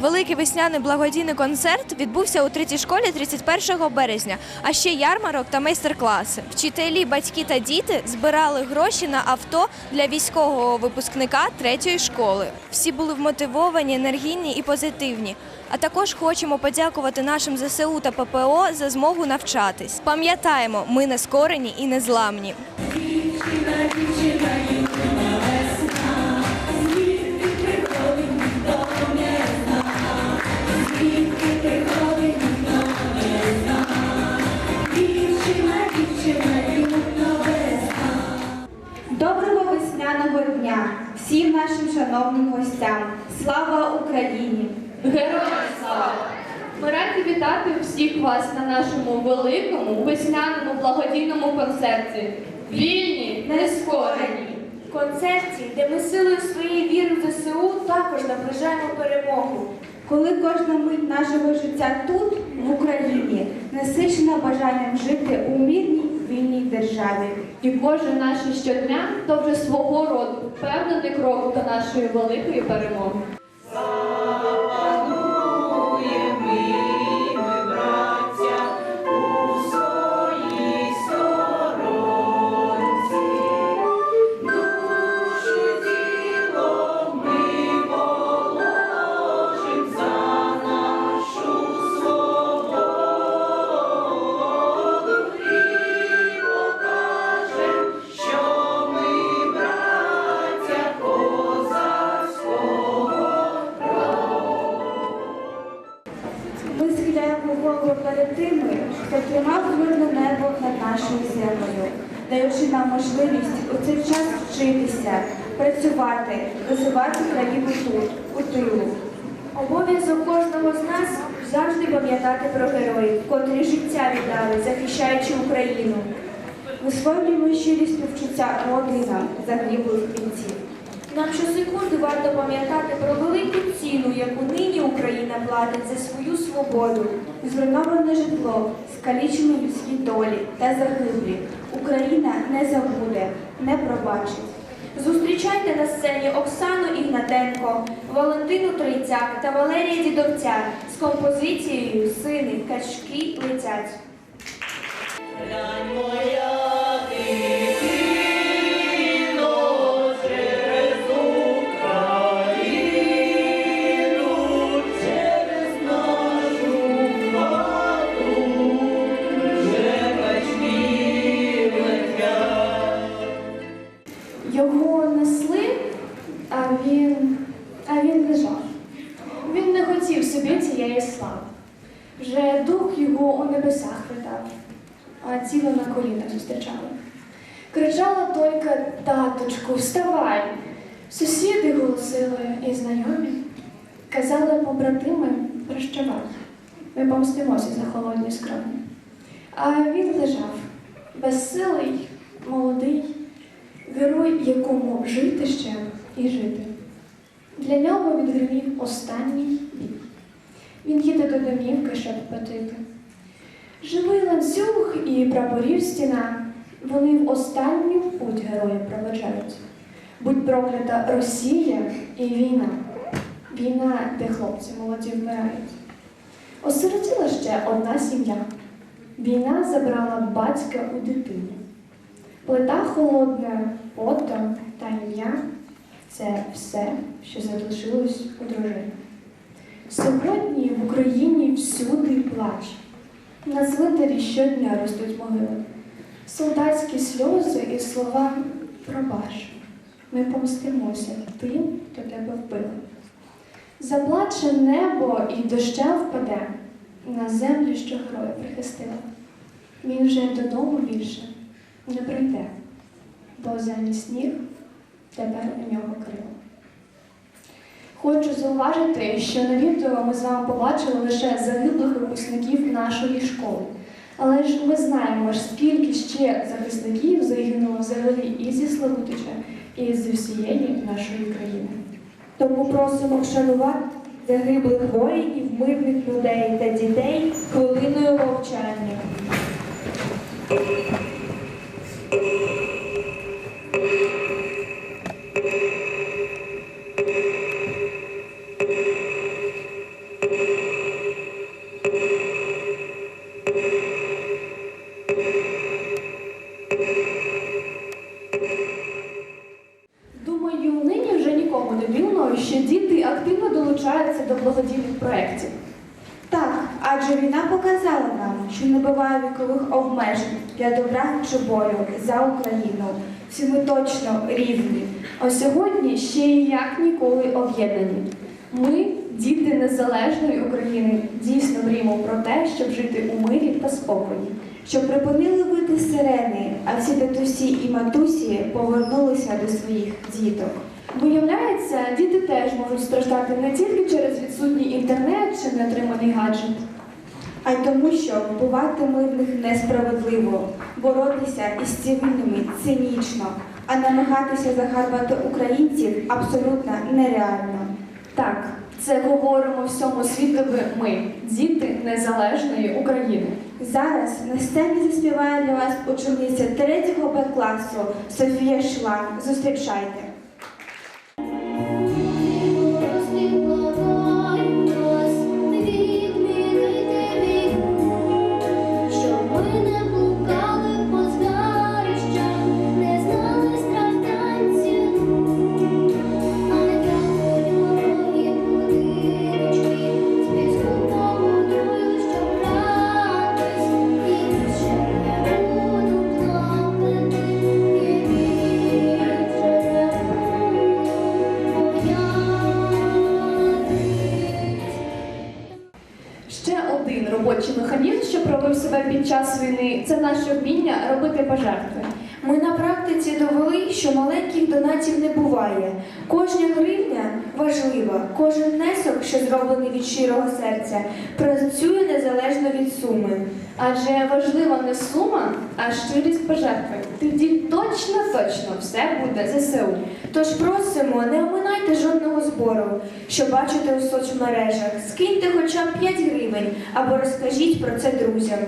Великий весняний благодійний концерт відбувся у третій школі 31 березня, а ще ярмарок та майстер-класи. Вчителі, батьки та діти збирали гроші на авто для військового випускника третьої школи. Всі були вмотивовані, енергійні і позитивні. А також хочемо подякувати нашим ЗСУ та ППО за змогу навчатись. Пам'ятаємо, ми не скорені і не зламні. Весняного дня всім нашим шановним гостям. Слава Україні! Героям слава! Ми раді вітати всіх вас на нашому великому весняному благодійному концерті. Вільні, нескорені! концерті, де ми силою своєї віри в ЗСУ також наближаємо перемогу. Коли кожна мить нашого життя тут, в Україні, насичена бажанням жити у мирній вільній державі. І кожен наш щодня то вже свого роду впевнений крок до нашої великої перемоги. Пам'ятати про героїв, котрі життя віддали, захищаючи Україну. Висловлюємо щирі співчуття родинам загиблих бійців. Нам щосекунди варто пам'ятати про велику ціну, яку нині Україна платить за свою свободу. Зруйноване житло, скалічені людські долі та загиблі. Україна не забуде, не пробачить. Зустрічайте на сцені Оксану Ігнатенко, Валентину Тройцяк та Валерія Дідовця композицією Сини качки летять. Його собі цієї. Вже дух його у небесах витав, а тіло на колінах зустрічало. Кричала тільки таточку, вставай. Сусіди голосили і знайомі. Казали побратими, прощавай. Ми помстимося за холодні скроні. А він лежав, безсилий, молодий, герой, якому жити ще і жити. Для нього відгримів останній. Він їде до домівки, щоб потити. Живий ланцюг і прапорів стіна, вони в останню путь героя проведжають. Будь проклята Росія і війна, війна, де хлопці молоді вмирають. Осиротіла ще одна сім'я. Війна забрала батька у дитину. Плита холодна, потом та ім'я це все, що залишилось у дружини. Сьогодні в Україні всюди плач. На цвинтарі щодня ростуть могили. Солдатські сльози і слова пробач. Ми помстимося тим, хто тебе вбив. Заплаче небо і дощем впаде на землю, що героя прихистила. Він вже додому більше не прийде, бо замість сніг тепер у нього крило. Хочу зауважити, що на відео ми з вами побачили лише загиблих випускників нашої школи. Але ж ми знаємо, скільки ще захисників загинуло взагалі і зі Славутича, і з всієї нашої країни. Тому просимо вшанувати загиблих воїнів, мирних людей та дітей хвилиною мовчання. Вікових обмежень для добра чи болю за Україну. Всі ми точно рівні. А сьогодні ще й як ніколи об'єднані. Ми, діти незалежної України, дійсно мріємо про те, щоб жити у мирі та спокої. Щоб припинили вити сирени, а всі татусі і матусі повернулися до своїх діток. Виявляється, діти теж можуть страждати не тільки через відсутній інтернет чи неотриманий гаджет. А й тому, що вбивати мирних несправедливо, боротися із цивільними цинічно, а намагатися загарбати українців абсолютно нереально. Так, це говоримо всьому світові ми, діти незалежної України. Зараз на сцені заспіває для вас учениця 3 Б класу Софія Шлан. Зустрічайте. Ми на практиці довели, що маленьких донатів не буває. Кожна гривня важлива, кожен внесок, що зроблений від щирого серця, працює незалежно від суми. Адже важлива не сума, а щирість пожертви. Тоді точно, точно все буде ЗСУ. Тож просимо, не оминайте жодного збору, що бачите у соцмережах. Скиньте хоча б 5 гривень або розкажіть про це друзям.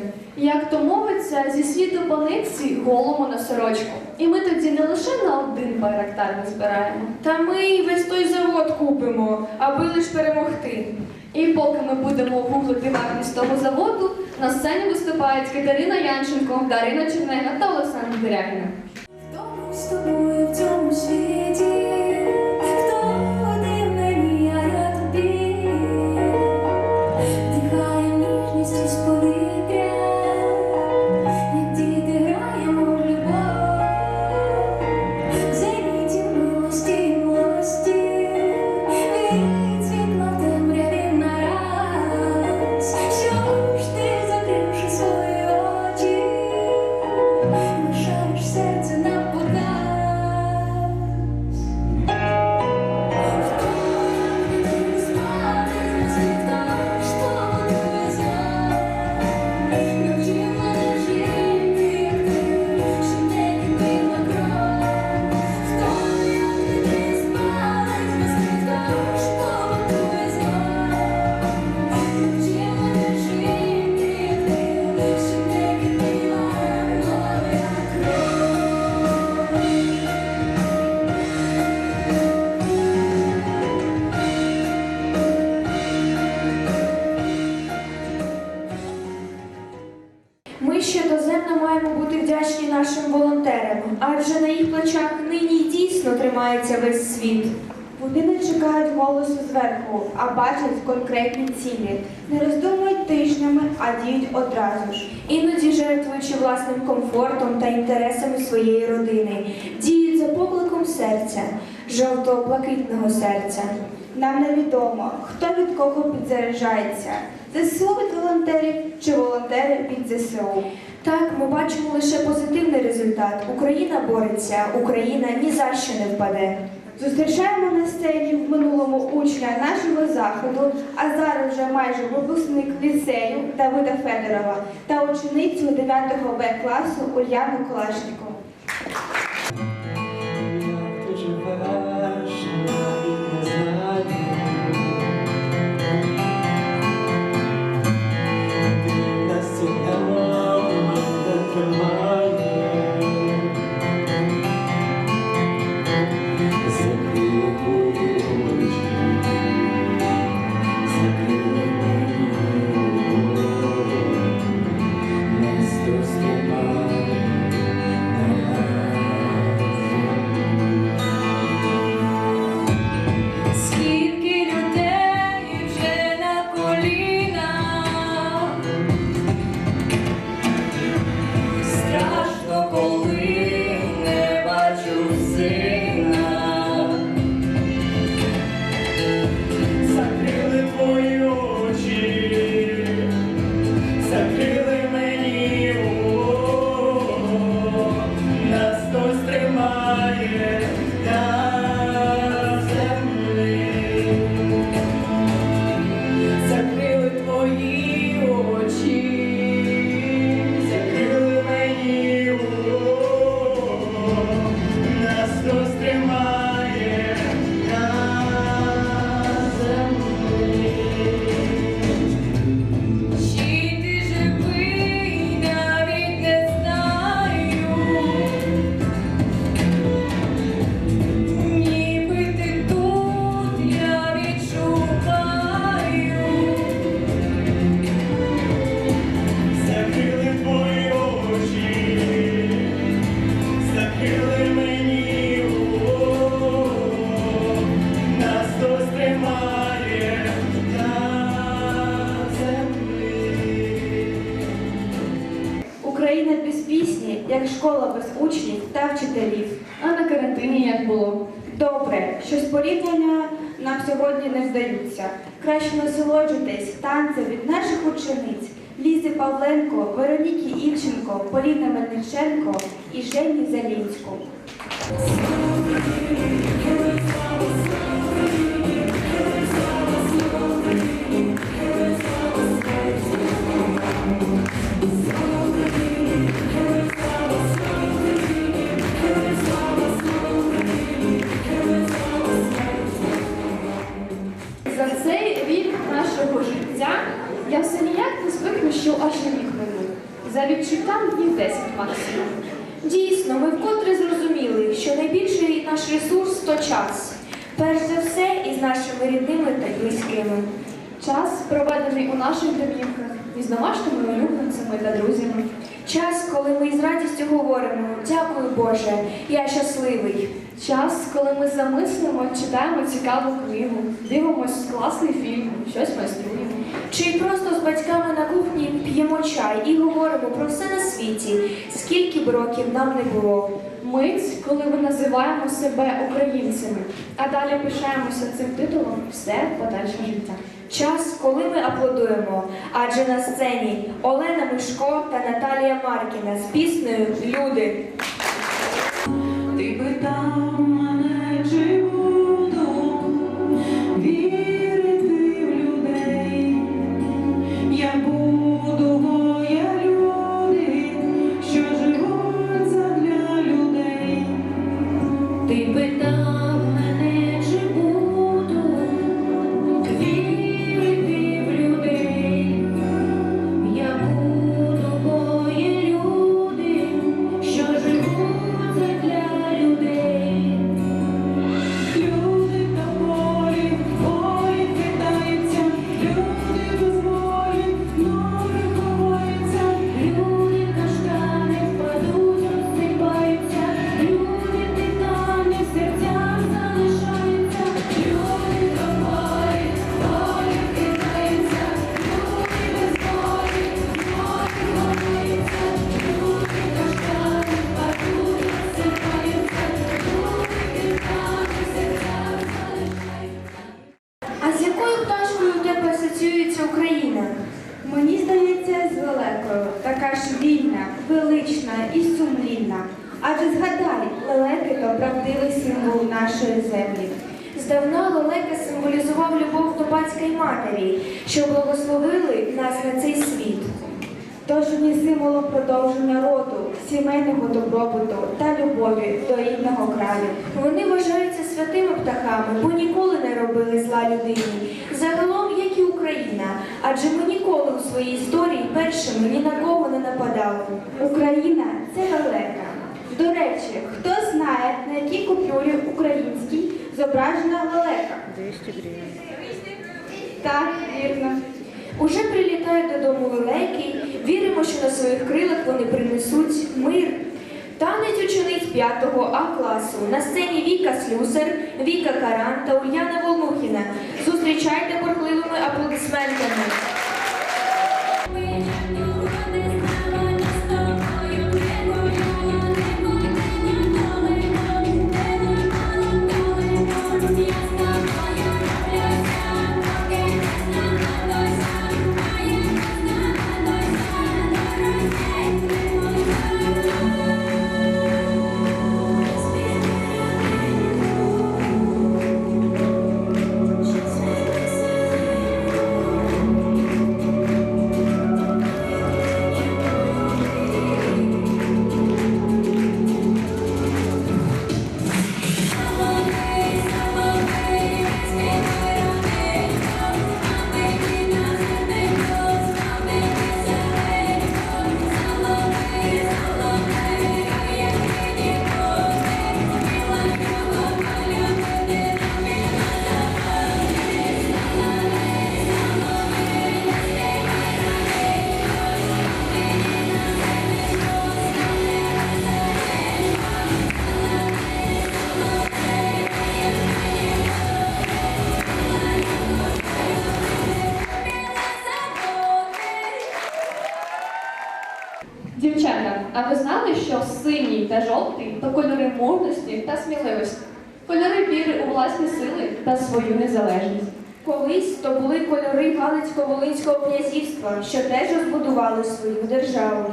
Як то мовиться, зі світу паниці голому на сорочку. І ми тоді не лише на один байрактар не збираємо. Та ми й весь той завод купимо, аби лиш перемогти. І поки ми будемо гуглити вартість того заводу, на сцені виступають Катерина Янченко, Дарина Чернега та Олександр Дерягіна. Жовто-блакитного серця. Нам невідомо, хто від кого підзаряджається. ЗСУ від волонтерів чи волонтери від ЗСУ. Так, ми бачимо лише позитивний результат. Україна бореться, Україна ні за що не впаде. Зустрічаємо на сцені в минулому учня нашого заходу, а зараз вже майже випускник ліцею Давида Федорова та ученицю 9 Б класу Ульяну Калашнику. Школа без учнів та вчителів. А на карантині як було? Добре, що з порівняння нам сьогодні не здаються. Краще насолоджуйтесь танцем від наших учениць Лізи Павленко, Вероніки Ільченко, Поліни Мельниченко і Жені Залінську. Що аж рік минув. За відчуттям днів 10 максимум. Дійсно, ми вкотре зрозуміли, що найбільший наш ресурс то час. Перш за все, із нашими рідними та близькими. Час, проведений у наших домівках із домашніми улюбленцями та друзями. Час, коли ми із радістю говоримо Дякую Боже, я щасливий. Час, коли ми замислимо, читаємо цікаву книгу, дивимось класний фільм, щось майструємо. Чи просто з батьками на кухні п'ємо чай і говоримо про все на світі, скільки б років нам не було. Мить, коли ми називаємо себе українцями, а далі пишаємося цим титулом все подальше життя. Час, коли ми аплодуємо, адже на сцені Олена Мишко та Наталія Маркіна з піснею Люди. Ти питав мене, сімейного добробуту та любові до рідного краю. Вони вважаються святими птахами, бо ніколи не робили зла людині. Загалом, як і Україна, адже ми ніколи у своїй історії першими ні на кого не нападали. Україна це лелека. До речі, хто знає, на якій купюрі українській зображена лелека? 200 гривень. Так, вірно. Уже прилітають додому лелеки, віримо, що на своїх крилах вони принесуть мир. Танець учениць 5 А класу. На сцені Віка Слюсар, Віка Каран та Ульяна Волмухіна. Зустрічайте бурхливими аплодисментами. Галицько-Волинського князівства, що теж розбудували свою державу.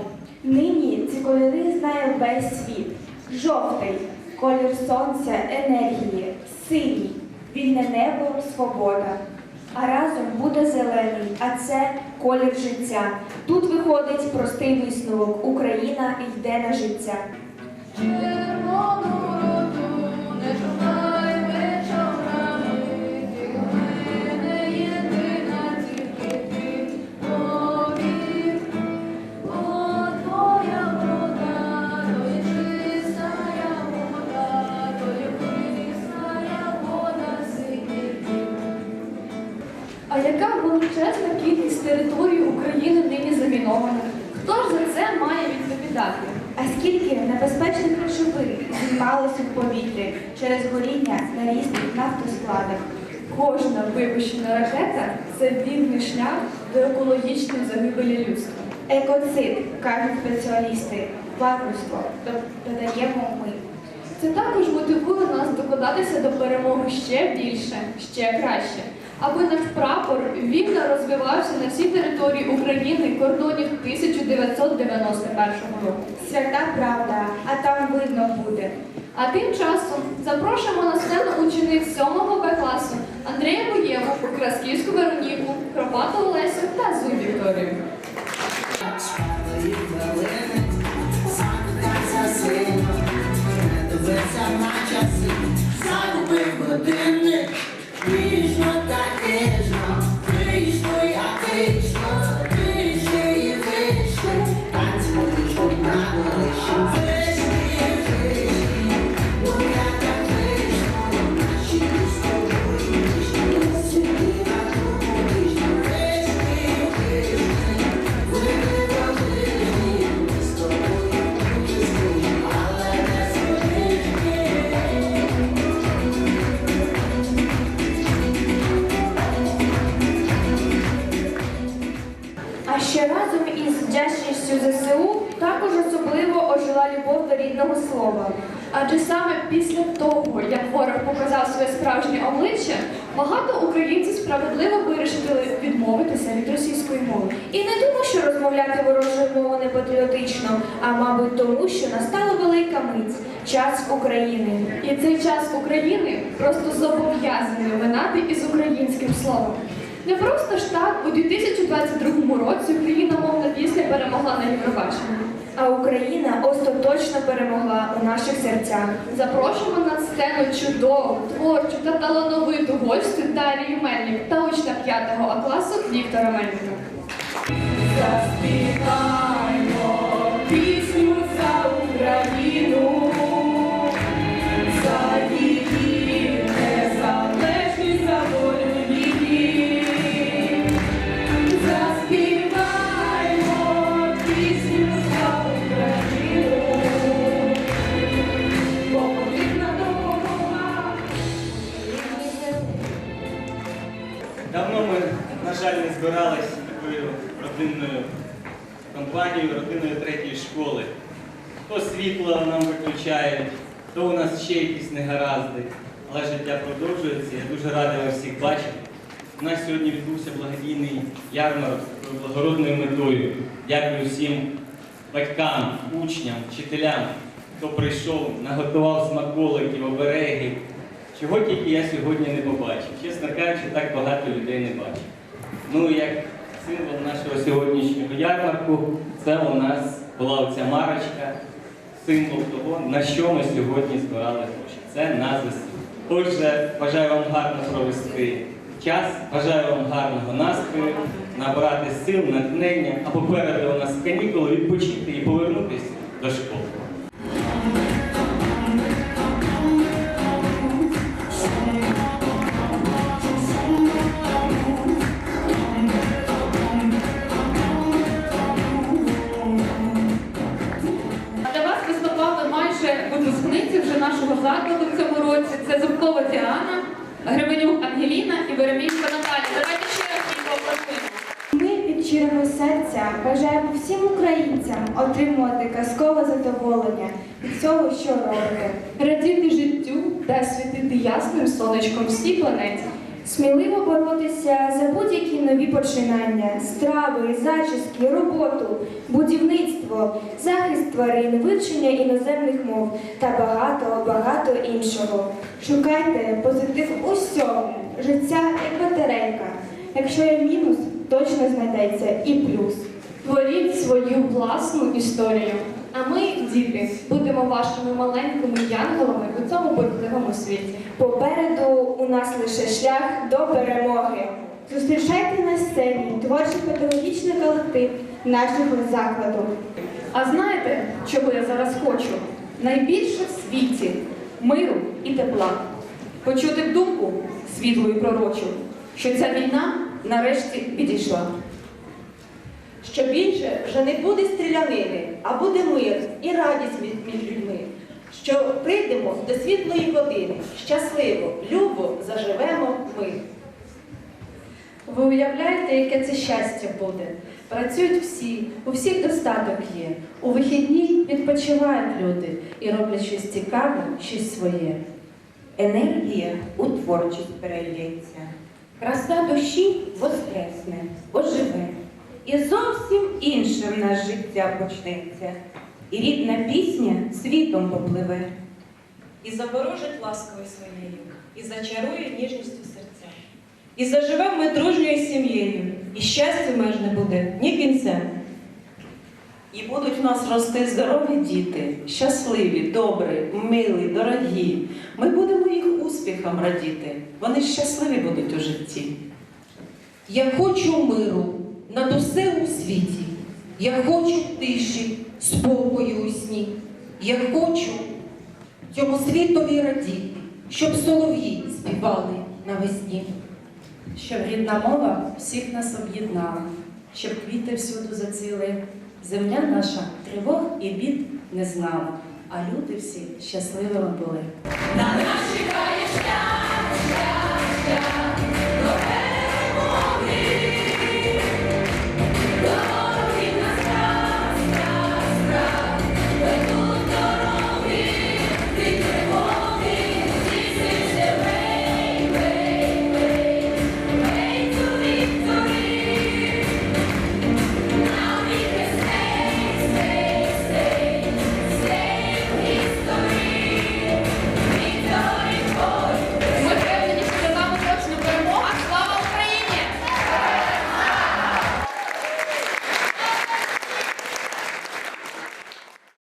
Нині ці кольори знає весь світ. Жовтий колір сонця, енергії, синій, вільне небо, свобода. А разом буде зелений, а це колір життя. Тут виходить простий висновок: Україна йде на життя. Величезна кількість території України нині замінована? Хто ж за це має відповідати? А скільки небезпечних речовин знімалося в повітрі через горіння на різних нафтоскладах? Кожна випущена ракета це вільний шлях до екологічної загибелі людства. Екоцид, кажуть спеціалісти, вакуумство, додаємо ми. Це також мотивує нас докладатися до перемоги ще більше, ще краще, аби наш прапор вільно розвивався на всій території України кордонів 1991 року. Свята правда, а там видно буде. А тим часом запрошуємо на сцену учениць 7 Б класу Андрія Боєву, Красківську Вероніку, Кропату Олесю та Зу Вікторію. Вічно рідного слова. Адже саме після того, як ворог показав своє справжнє обличчя, багато українців справедливо вирішили відмовитися від російської мови. І не тому, що розмовляти ворожою мовою не патріотично, а мабуть тому, що настала велика мить час України. І цей час України просто зобов'язаний минати із українським словом. Не просто ж так у 2022 році україномовна пісня перемогла на Євробаченні. А Україна остаточно перемогла у наших серцях. Запрошуємо на сцену чудову, творчу та талановиту гостю Дарію Мельник та учня 5 А класу Віктора Мельника. Нам то у нас ще якісь негаразди. Але життя продовжується. Я дуже радий вас всіх бачити. У нас сьогодні відбувся благодійний ярмарок з благородною метою. Дякую всім батькам, учням, вчителям, хто прийшов, наготував смаколиків, оберегів. Чого тільки я сьогодні не побачив. Чесно кажучи, так багато людей не бачив. Ну, як символ нашого сьогоднішнього ярмарку, це у нас була оця марочка, символ того, на що ми сьогодні збирали гроші. Це на ЗСУ. Отже, бажаю вам гарно провести час, бажаю вам гарного настрою, набрати сил, натхнення, а попереду у нас канікули відпочити і повернутися до школи. Веремійська Наталія. Давайте ще раз їх попросимо. Ми щирого серця бажаємо всім українцям отримувати казкове задоволення від цього, що робите. Радіти життю та світити ясним сонечком всій планеті. Сміливо боротися за будь-які нові починання, страви, зачіски, роботу, будівництво, захист тварин, вивчення іноземних мов та багато-багато іншого. Шукайте позитив у всьому. Життя як батарейка. Якщо є мінус, точно знайдеться і плюс. Творіть свою власну історію. А ми, діти, будемо вашими маленькими янголами у цьому бурхливому світі. Попереду у нас лише шлях до перемоги. Зустрічайте на сцені творчий педагогічний колектив нашого закладу. А знаєте, чого я зараз хочу? Найбільше в світі миру і тепла. Почути думку світлу і пророчу, що ця війна нарешті підійшла. Що більше вже не буде стрілянини, а буде мир і радість між, між людьми. Що прийдемо до світлої години, щасливо, любо заживемо ми. Ви уявляєте, яке це щастя буде? Працюють всі, у всіх достаток є. У вихідні відпочивають люди і роблять щось цікаве, щось своє. Енергія у творчість перейдеться, краса душі воскресне, оживе, і зовсім інше в життя почнеться, і рідна пісня світом попливе. і заворожить ласкою своєю, і зачарує ніжністю серця. І заживемо ми дружньою сім'єю, і щастя меж не буде ні кінця. І будуть в нас рости здорові діти, щасливі, добрі, милі, дорогі. Ми будемо їх успіхам радіти. Вони щасливі будуть у житті. Я хочу миру над усе у світі. Я хочу тиші, спокою у сні. Я хочу цьому світові радіти, щоб солов'ї співали навесні. Щоб рідна мова всіх нас об'єднала, щоб квіти всюду зацвіли. Земля наша тривог і бід не знала, а люди всі щасливими були. На нас чекає щастя,